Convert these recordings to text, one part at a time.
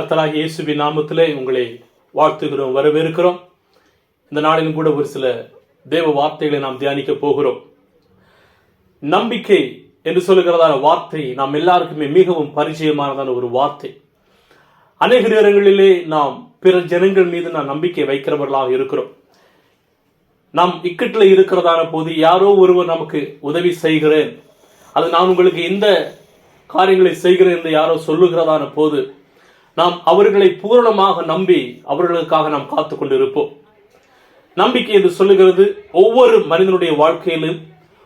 கர்த்தராகிய இயேசுவின் நாமத்திலே உங்களை வாழ்த்துகிறோம் வரவேற்கிறோம். இந்த நாளிலும் கூட ஒரு சில தேவ வார்த்தைகளை நாம் தியானிக்க போகிறோம். நம்பிக்கை என்று சொல்லுகிறதான வார்த்தை நாம் எல்லாருக்குமே மிகவும் பரிச்சயமானதான ஒரு வார்த்தை. அநேக நேரங்களிலே நாம் பிற ஜனங்கள் மீது நாம் நம்பிக்கை வைக்கிறவர்களாக இருக்கிறோம். நாம் இக்கட்டில் இருக்கிறதான போது யாரோ ஒருவர் நமக்கு உதவி செய்கிறேன். அது நான் உங்களுக்கு இந்த காரியங்களை செய்கிறேன் என்று யாரோ சொல்லுகிறதான போது நாம் அவர்களை பூரணமாக நம்பி அவர்களுக்காக நாம் காத்து கொண்டிருப்போம். நம்பிக்கை என்று சொல்லுகிறது ஒவ்வொரு மனிதனுடைய வாழ்க்கையிலும்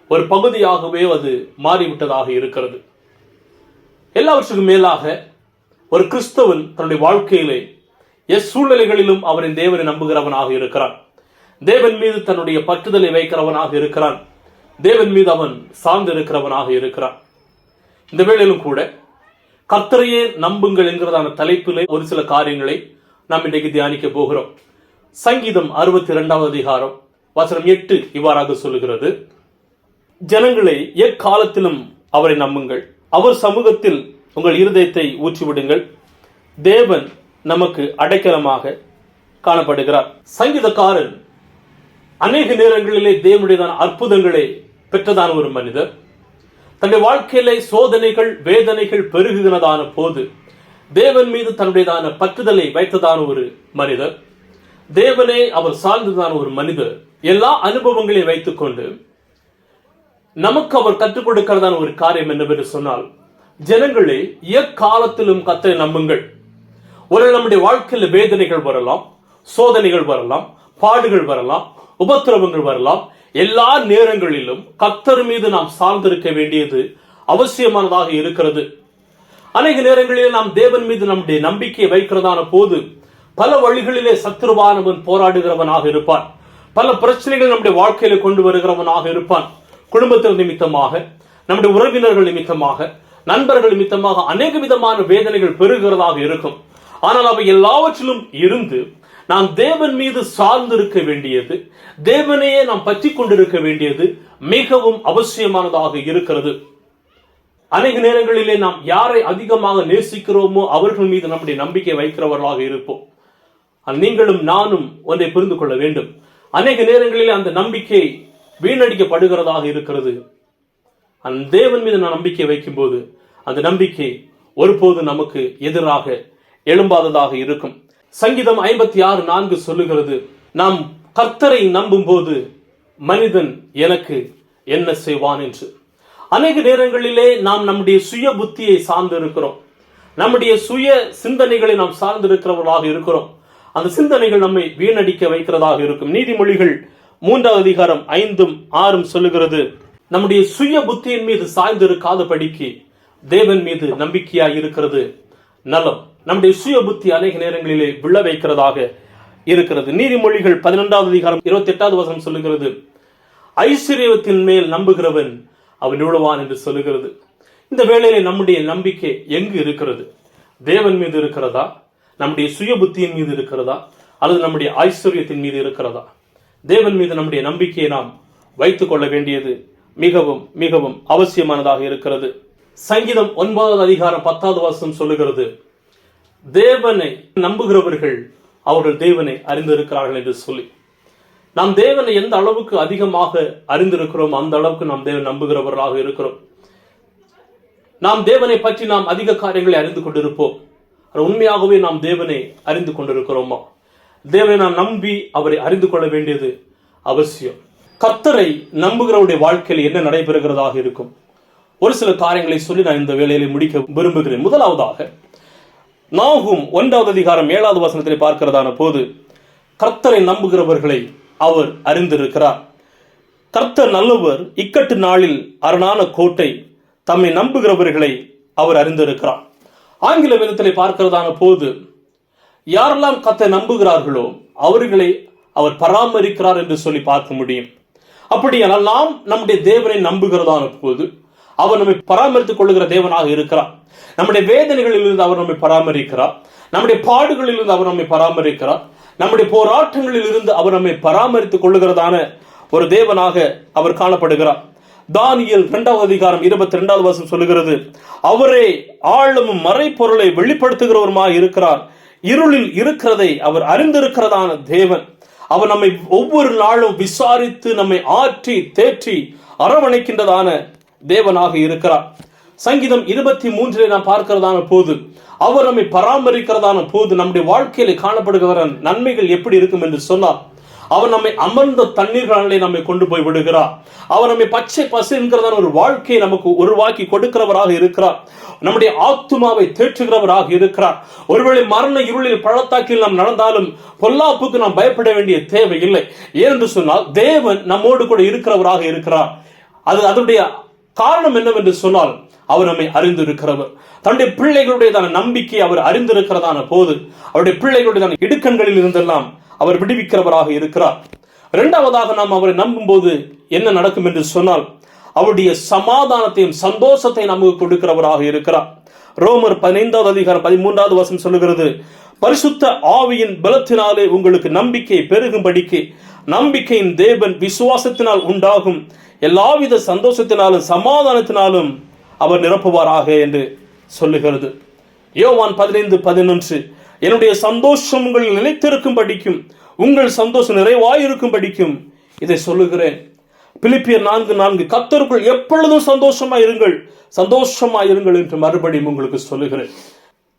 ஒரு பகுதியாகவே அது மாறிவிட்டதாக இருக்கிறது. எல்லாவற்றுக்கும் மேலாக ஒரு கிறிஸ்தவன் தன்னுடைய வாழ்க்கையிலே எஸ் சூழ்நிலைகளிலும் அவரின் தேவனை நம்புகிறவனாக இருக்கிறான். தேவன் மீது தன்னுடைய பற்றுதலை வைக்கிறவனாக இருக்கிறான். தேவன் மீது அவன் சார்ந்து இருக்கிறவனாக இருக்கிறான். இந்த வேளையிலும் கூட கர்த்தரையே நம்புங்கள் என்கிறதான தலைப்பிலே ஒரு சில காரியங்களை நாம் இன்றைக்கு தியானிக்க போகிறோம். சங்கீதம் அறுபத்தி இரண்டாவது அதிகாரம் வசனம் எட்டு இவ்வாறாக சொல்லுகிறது. ஜனங்களை எக்காலத்திலும் அவரை நம்புங்கள். அவர் சமூகத்தில் உங்கள் இருதயத்தை ஊற்றிவிடுங்கள். தேவன் நமக்கு அடைக்கலமாக காணப்படுகிறார். சங்கீதக்காரன் அநேக நேரங்களிலே தேவனுடையதான அற்புதங்களை பெற்றதான ஒரு மனிதர். தன்னுடைய வாழ்க்கையிலே சோதனைகள் வேதனைகள் பெருகுகிறதான போது தேவன் மீது தன்னுடையதான பற்றுதலை வைத்ததான ஒரு மனிதர் தேவனை அவர் சார்ந்ததான ஒரு மனிதர் எல்லா அனுபவங்களையும் வைத்துக்கொண்டு நமக்கு அவர் கற்றுக் கொடுக்கிறதான ஒரு காரியம் என்னவென்று சொன்னால் ஜனங்களே எக்காலத்திலும் கத்தரை நம்புங்கள். ஒரு நம்முடைய வாழ்க்கையில் வேதனைகள் வரலாம் சோதனைகள் வரலாம் பாடுகள் வரலாம் உபத்திரவங்கள் வரலாம் எல்லா நேரங்களிலும் கத்தர் மீது நாம் சார்ந்திருக்க வேண்டியது அவசியமானதாக இருக்கிறது. அநேக நேரங்களில் நாம் தேவன் மீது நம்முடைய நம்பிக்கையை வைக்கிறதான போது பல வழிகளிலே சத்துருவானவன் போராடுகிறவனாக இருப்பான். பல பிரச்சனைகள் நம்முடைய வாழ்க்கையில கொண்டு வருகிறவனாக இருப்பான். குடும்பத்தின் நிமித்தமாக நம்முடைய உறவினர்கள் நிமித்தமாக நண்பர்கள் நிமித்தமாக அநேக விதமான வேதனைகள் பெறுகிறதாக இருக்கும். ஆனால் அவை எல்லாவற்றிலும் இருந்து நாம் தேவன் மீது சார்ந்திருக்க வேண்டியது தேவனையே நாம் பற்றி கொண்டிருக்க வேண்டியது மிகவும் அவசியமானதாக இருக்கிறது. அநேக நேரங்களிலே நாம் யாரை அதிகமாக நேசிக்கிறோமோ அவர்கள் மீது நம்முடைய நம்பிக்கை வைக்கிறவர்களாக இருப்போம். நீங்களும் நானும் ஒன்றை புரிந்து கொள்ள வேண்டும். அநேக நேரங்களிலே அந்த நம்பிக்கை வீணடிக்கப்படுகிறதாக இருக்கிறது. அந்த தேவன் மீது நான் நம்பிக்கை வைக்கும்போது அந்த நம்பிக்கை ஒருபோது நமக்கு எதிராக எழும்பாததாக இருக்கும். சங்கீதம் ஐம்பத்தி ஆறு நான்கு சொல்லுகிறது நாம் கர்த்தரை நம்பும் போது மனிதன் எனக்கு என்ன செய்வான் என்று. அநேக நேரங்களிலே நாம் நம்முடைய சுய புத்தியை சார்ந்து இருக்கிறோம் நம்முடைய சுய சிந்தனைகளை நாம் சார்ந்திருக்கிறவர்களாக இருக்கிறோம். அந்த சிந்தனைகள் நம்மை வீணடிக்க வைக்கிறதாக இருக்கும். நீதிமொழிகள் மூன்றாவது அதிகாரம் ஐந்தும் ஆறும் சொல்லுகிறது நம்முடைய சுய புத்தியின் மீது சாய்ந்து படிக்கு தேவன் மீது நம்பிக்கையாய் இருக்கிறது. நலம். நம்முடைய சுய புத்தி அநேக நேரங்களிலே விழ வைக்கிறதாக இருக்கிறது. நீதிமொழிகள் பதினெண்டாவது அதிகாரம் இருபத்தி எட்டாவது வசனம் சொல்லுகிறது. ஐஸ்வர்யத்தின் மேல் நம்புகிறவன் அவன் விழுவான் என்று சொல்லுகிறது. இந்த வேளையிலே நம்முடைய நம்பிக்கை எங்கு இருக்கிறது? தேவன் மீது இருக்கிறதா? நம்முடைய சுய புத்தியின் மீது இருக்கிறதா? அல்லது நம்முடைய ஐஸ்வர்யத்தின் மீது இருக்கிறதா? தேவன் மீது நம்முடைய நம்பிக்கையை நாம் வைத்துக் கொள்ள வேண்டியது மிகவும் மிகவும் அவசியமானதாக இருக்கிறது. சங்கீதம் ஒன்பதாவது அதிகாரம் பத்தாவது வருஷம் சொல்லுகிறது தேவனை நம்புகிறவர்கள் அவர்கள் தேவனை அறிந்திருக்கிறார்கள் என்று சொல்லி. நாம் தேவனை எந்த அளவுக்கு அதிகமாக அறிந்திருக்கிறோம் அந்த அளவுக்கு நாம் தேவன் நம்புகிறவர்களாக இருக்கிறோம். நாம் தேவனை பற்றி நாம் அதிக காரியங்களை அறிந்து கொண்டிருப்போம். உண்மையாகவே நாம் தேவனை அறிந்து கொண்டிருக்கிறோமா? தேவனை நாம் நம்பி அவரை அறிந்து கொள்ள வேண்டியது அவசியம். கத்தரை நம்புகிறவருடைய வாழ்க்கையில் என்ன நடைபெறுகிறதாக இருக்கும்? ஒரு சில காரியங்களை சொல்லி நான் இந்த வேலையில முடிக்க விரும்புகிறேன். முதலாவதாக நாகும் ஒன்றாவது அதிகாரம் ஏழாவது வசனத்தில் பார்க்கிறதான போது கர்த்தரை நம்புகிறவர்களை அவர் அறிந்திருக்கிறார். கர்த்தர் நல்லவர் இக்கட்டு நாளில் அரணான கோட்டை தம்மை நம்புகிறவர்களை அவர் அறிந்திருக்கிறார். ஆங்கில விதத்தில் பார்க்கிறதான போது யாரெல்லாம் கத்தை நம்புகிறார்களோ அவர்களை அவர் பராமரிக்கிறார் என்று சொல்லி பார்க்க முடியும். அப்படியானால் நாம் நம்முடைய தேவனை நம்புகிறதான போது அவர் நம்மை பராமரித்துக் கொள்ளுகிற தேவனாக இருக்கிறார். நம்முடைய வேதனைகளில் இருந்து அவர் நம்மை பராமரிக்கிறார். நம்முடைய பாடுகளில் இருந்து அவர் நம்மை பராமரிக்கிறார். நம்முடைய போராட்டங்களில் இருந்து அவர் நம்மை பராமரித்துக் கொள்ளுகிறதான ஒரு தேவனாக அவர் காணப்படுகிறார். தானியல் இரண்டாவது அதிகாரம் இருபத்தி ரெண்டாவது வருஷம் சொல்லுகிறது அவரே ஆழமும் மறைப்பொருளை வெளிப்படுத்துகிறவருமாய் இருக்கிறார். இருளில் இருக்கிறதை அவர் அறிந்திருக்கிறதான தேவன். அவர் நம்மை ஒவ்வொரு நாளும் விசாரித்து நம்மை ஆற்றி தேற்றி அரவணைக்கின்றதான தேவனாக இருக்கிறார். சங்கீதம் இருபத்தி மூன்றிலே நாம் பார்க்கிறதான போது அவர் நம்மை பராமரிக்கிறதான போது நம்முடைய வாழ்க்கையில் காணப்படுகிற நன்மைகள் எப்படி இருக்கும் என்று சொன்னார். அவர் நம்மை அமர்ந்த தண்ணீர்களிலே நம்மை கொண்டு போய் விடுகிறார். அவர் நம்மை பச்சை பசுங்கிறதான ஒரு வாழ்க்கையை நமக்கு உருவாக்கி கொடுக்கிறவராக இருக்கிறார். நம்முடைய ஆத்துமாவை தேற்றுகிறவராக இருக்கிறார். ஒருவேளை மரண இருளில் பழத்தாக்கில் நாம் நடந்தாலும் பொல்லாப்புக்கு நாம் பயப்பட வேண்டிய தேவை இல்லை ஏனென்று சொன்னால் தேவன் நம்மோடு கூட இருக்கிறவராக இருக்கிறார். அது அதனுடைய காரணம் என்னவென்று சொன்னால் அவர் நம்மை அறிந்திருக்கிறவர். தன்னுடைய பிள்ளைகளுடையதான நம்பிக்கை அவர் அறிந்திருக்கிறதான போது அவருடைய பிள்ளைகளுடையதான இடுக்கண்களில் இருந்தெல்லாம் அவர் விடுவிக்கிறவராக இருக்கிறார். இரண்டாவதாக நாம் அவரை நம்பும் போது என்ன நடக்கும் என்று சொன்னால் அவருடைய சமாதானத்தையும் சந்தோஷத்தையும் நமக்கு கொடுக்கிறவராக இருக்கிறார். ரோமர் பதினைந்தாவது அதிகாரம் பதிமூன்றாவது வசம் சொல்லுகிறது பரிசுத்த ஆவியின் பலத்தினாலே உங்களுக்கு நம்பிக்கை பெருகும்படிக்கு நம்பிக்கையின் தேவன் விசுவாசத்தினால் உண்டாகும். எல்லாவித சந்தோஷத்தினாலும் சமாதானத்தினாலும் அவர் நிரப்புவாராக என்று சொல்லுகிறது. யோவான் பதினைந்து பதினொன்று என்னுடைய சந்தோஷம் உங்கள் நிலைத்திருக்கும் படிக்கும் உங்கள் சந்தோஷம் நிறைவாயிருக்கும் படிக்கும் இதை சொல்லுகிறேன். பிலிப்பியர் நான்கு நான்கு கத்தருக்குள் எப்பொழுதும் சந்தோஷமா இருங்கள் சந்தோஷமா இருங்கள் என்று மறுபடியும் உங்களுக்கு சொல்லுகிறேன்.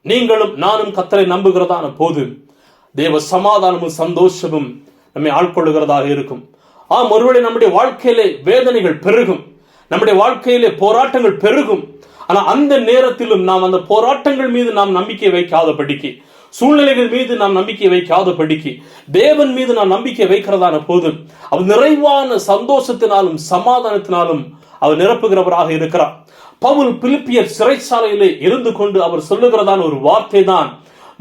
நீங்களும் நானும் கத்தரை நம்புகிறதான போது தேவ சமாதானமும் சந்தோஷமும் நம்மை ஆட்கொள்ளுகிறதாக இருக்கும். ஆம் ஒருவேளை நம்முடைய வாழ்க்கையிலே வேதனைகள் பெருகும். நம்முடைய வாழ்க்கையிலே போராட்டங்கள் பெருகும். ஆனா அந்த நேரத்திலும் நாம் அந்த போராட்டங்கள் மீது நாம் நம்பிக்கை வைக்காதபடிக்கு சூழ்நிலைகள் மீது நாம் நம்பிக்கை வைக்காதபடிக்கு தேவன் மீது நாம் நம்பிக்கை வைக்கிறதான போது அவர் நிறைவான சந்தோஷத்தினாலும் சமாதானத்தினாலும் அவர் நிரப்புகிறவராக இருக்கிறார். பவுல் பிலிப்பியர் சிறைச்சாலையிலே இருந்து கொண்டு அவர் சொல்லுகிறதான ஒரு வார்த்தை தான்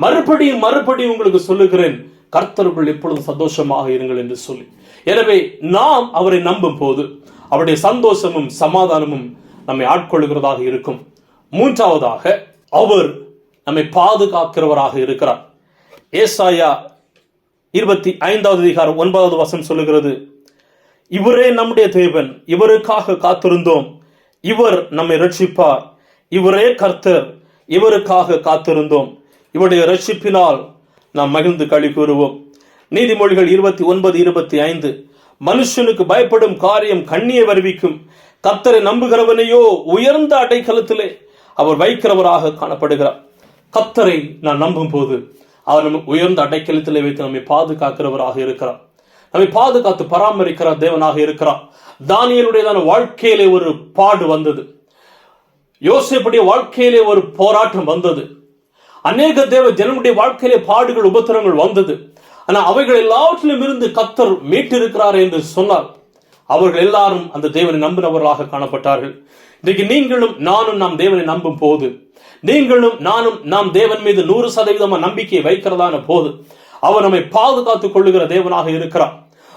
மறுபடியும் மறுபடியும் உங்களுக்கு சொல்லுகிறேன் கர்த்தருக்குள் எப்பொழுதும் சந்தோஷமாக இருங்கள் என்று சொல்லி. எனவே நாம் அவரை நம்பும் போது அவருடைய சந்தோஷமும் சமாதானமும் நம்மை ஆட்கொள்கிறதாக இருக்கும். மூன்றாவதாக அவர் நம்மை பாதுகாக்கிறவராக இருக்கிறார். ஏசாயா இருபத்தி ஐந்தாவது அதிகாரம் ஒன்பதாவது வசம் சொல்லுகிறது இவரே நம்முடைய தேவன் இவருக்காக காத்திருந்தோம். இவர் நம்மை ரட்சிப்பார் இவரே கர்த்தர். இவருக்காக காத்திருந்தோம். இவருடைய ரட்சிப்பினால் நாம் மகிழ்ந்து களி கூறுவோம். நீதிமொழிகள் இருபத்தி ஒன்பது இருபத்தி ஐந்து. மனுஷனுக்கு பயப்படும் காரியம் கண்ணியை வருவிக்கும். கர்த்தரை நம்புகிறவனையோ உயர்ந்த அடைக்கலத்திலே அவர் வைக்கிறவராக காணப்படுகிறார். கத்தரை நான் நம்பும் போது அவர் நமக்கு உயர்ந்த அடைக்கலத்திலே வைத்து நம்மை பாதுகாக்கிறவராக இருக்கிறார். நம்மை பாதுகாத்து பராமரிக்கிற தேவனாக இருக்கிறார். தானியலுடையதான வாழ்க்கையிலே ஒரு பாடு வந்தது. யோசிப்புடைய வாழ்க்கையிலே ஒரு போராட்டம் வந்தது. அநேக தேவ ஜனமுடைய வாழ்க்கையிலே பாடுகள் உபத்திரங்கள் வந்தது. ஆனால் அவைகள் எல்லாவற்றிலும் இருந்து கத்தர் மீட்டிருக்கிறார் என்று சொன்னார். அவர்கள் எல்லாரும் அந்த தேவனை நம்பினவர்களாக காணப்பட்டார்கள். இன்றைக்கு நீங்களும் நானும் நாம் தேவனை நம்பும் போது நீங்களும் நானும் நாம் தேவன் மீது நூறு சதவீதமா நம்பிக்கையை வைக்கிறதான போது அவர் நம்மை பாதுகாத்துக் கொள்ளுகிற தேவனாக இருக்கிறார்.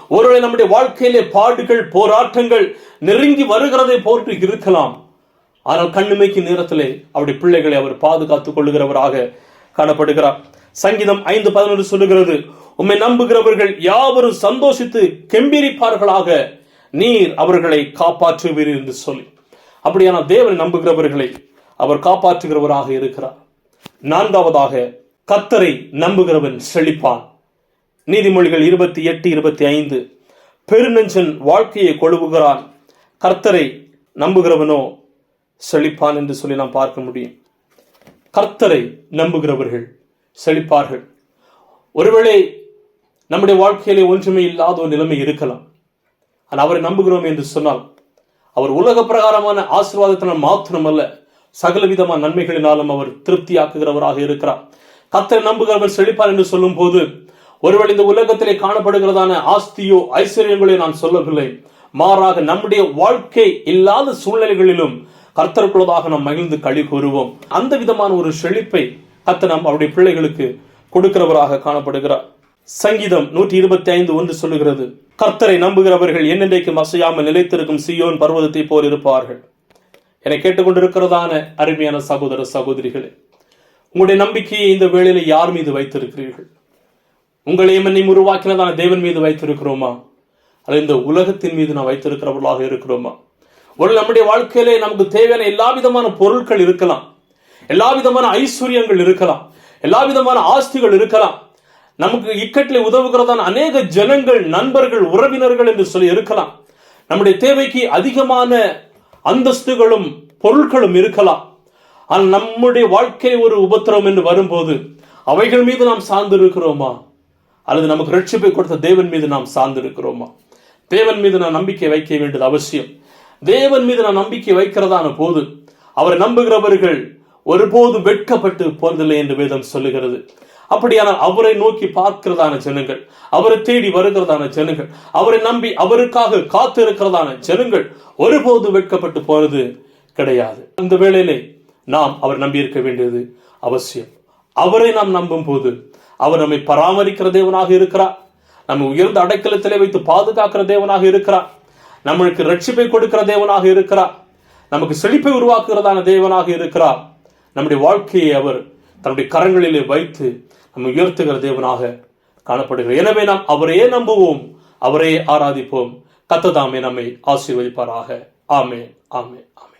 ஒருவேளை நம்முடைய வாழ்க்கையிலே பாடுகள் போராட்டங்கள் நெருங்கி வருகிறதை போன்று இருக்கலாம். ஆனால் கண்ணுமைக்கு நேரத்திலே அவருடைய பிள்ளைகளை அவர் பாதுகாத்துக் கொள்ளுகிறவராக காணப்படுகிறார். சங்கீதம் ஐந்து பதினொன்று சொல்லுகிறது உம்மை நம்புகிறவர்கள் யாவரும் சந்தோஷித்து கெம்பிரிப்பார்களாக நீர் அவர்களை காப்பாற்றுவீர் என்று சொல்லி. அப்படியான தேவனை நம்புகிறவர்களை அவர் காப்பாற்றுகிறவராக இருக்கிறார். நான்காவதாக கத்தரை நம்புகிறவன் செழிப்பான். நீதிமொழிகள் இருபத்தி எட்டு இருபத்தி ஐந்து. பெருநெஞ்சன் வாழ்க்கையை கொழுவுகிறான். கர்த்தரை நம்புகிறவனோ செழிப்பான் என்று சொல்லி நாம் பார்க்க முடியும். கர்த்தரை நம்புகிறவர்கள் செழிப்பார்கள். ஒருவேளை நம்முடைய வாழ்க்கையிலே ஒன்றுமே இல்லாத ஒரு நிலைமை இருக்கலாம். ஆனால் அவரை நம்புகிறோம் என்று சொன்னால் அவர் உலக பிரகாரமான ஆசீர்வாதத்தினால் மாத்திரமல்ல சகல விதமான நன்மைகளினாலும் அவர் திருப்தியாக்குகிறவராக இருக்கிறார். கத்தரை நம்புகிறவர் செழிப்பார் என்று சொல்லும் போது ஒருவேளை இந்த உலகத்திலே காணப்படுகிறதான ஆஸ்தியோ ஐஸ்வர்யங்களோ நான் சொல்லவில்லை. மாறாக நம்முடைய வாழ்க்கை இல்லாத சூழ்நிலைகளிலும் கர்த்தருக்குள்ளதாக நாம் மகிழ்ந்து களி கூறுவோம். அந்த விதமான ஒரு செழிப்பை கத்த நாம் அவருடைய பிள்ளைகளுக்கு கொடுக்கிறவராக காணப்படுகிறார். சங்கீதம் நூற்றி இருபத்தி ஐந்து ஒன்று சொல்லுகிறது கர்த்தரை நம்புகிறவர்கள் என்னென்றைக்கும் அசையாமல் நிலைத்திருக்கும் சியோன் பர்வதத்தை போல் இருப்பார்கள். என கேட்டுக்கொண்டிருக்கிறதான அருமையான சகோதர சகோதரிகளே உங்களுடைய நம்பிக்கையை இந்த வேளையில யார் மீது வைத்திருக்கிறீர்கள்? உங்களையும் என்னையும் உருவாக்கினதான தேவன் மீது வைத்திருக்கிறோமா? அல்லது இந்த உலகத்தின் மீது நாம் வைத்திருக்கிறவர்களாக இருக்கிறோமா? ஒரு நம்முடைய வாழ்க்கையிலே நமக்கு தேவையான எல்லா விதமான பொருட்கள் இருக்கலாம். எல்லா விதமான ஐஸ்வர்யங்கள் இருக்கலாம். எல்லா விதமான ஆஸ்திகள் இருக்கலாம். நமக்கு இக்கட்டில் உதவுகிறதான அநேக ஜனங்கள் நண்பர்கள் உறவினர்கள் என்று சொல்லி இருக்கலாம். நம்முடைய தேவைக்கு அதிகமான அந்தஸ்துகளும் பொருட்களும் இருக்கலாம். ஆனால் நம்முடைய வாழ்க்கை ஒரு உபத்திரம் என்று வரும்போது அவைகள் மீது நாம் சார்ந்து இருக்கிறோமா அல்லது நமக்கு ரட்சிப்பை கொடுத்த தேவன் மீது நாம் சார்ந்து இருக்கிறோமா தேவன் மீது நான் நம்பிக்கை வைக்க வேண்டியது அவசியம். தேவன் மீது நான் நம்பிக்கை வைக்கிறதான போது அவரை நம்புகிறவர்கள் ஒருபோதும் வெட்கப்பட்டு போறதில்லை என்று வேதம் சொல்லுகிறது. அப்படியானால் அவரை நோக்கி பார்க்கிறதான ஜனங்கள் அவரை தேடி வருகிறதான ஜனங்கள் அவரை நம்பி அவருக்காக காத்து இருக்கிறதான ஜனங்கள் ஒருபோதும் வெட்கப்பட்டு போறது கிடையாது. அந்த வேளையிலே நாம் அவர் நம்பி இருக்க வேண்டியது அவசியம். அவரை நாம் நம்பும் போது அவர் நம்மை பராமரிக்கிற தேவனாக இருக்கிறார். நம்மை உயர்ந்த அடைக்கலத்திலே வைத்து பாதுகாக்கிற தேவனாக இருக்கிறார். நம்மளுக்கு ரட்சிப்பை கொடுக்கிற தேவனாக இருக்கிறார். நமக்கு செழிப்பை உருவாக்குகிறதான தேவனாக இருக்கிறார். நம்முடைய வாழ்க்கையை அவர் தன்னுடைய கரங்களிலே வைத்து நம்ம உயர்த்துகிற தேவனாக காணப்படுகிறார். எனவே நாம் அவரையே நம்புவோம். அவரையே ஆராதிப்போம். கத்ததாமே நம்மை ஆசீர்வதிப்பாராக. ஆமே ஆமே ஆமே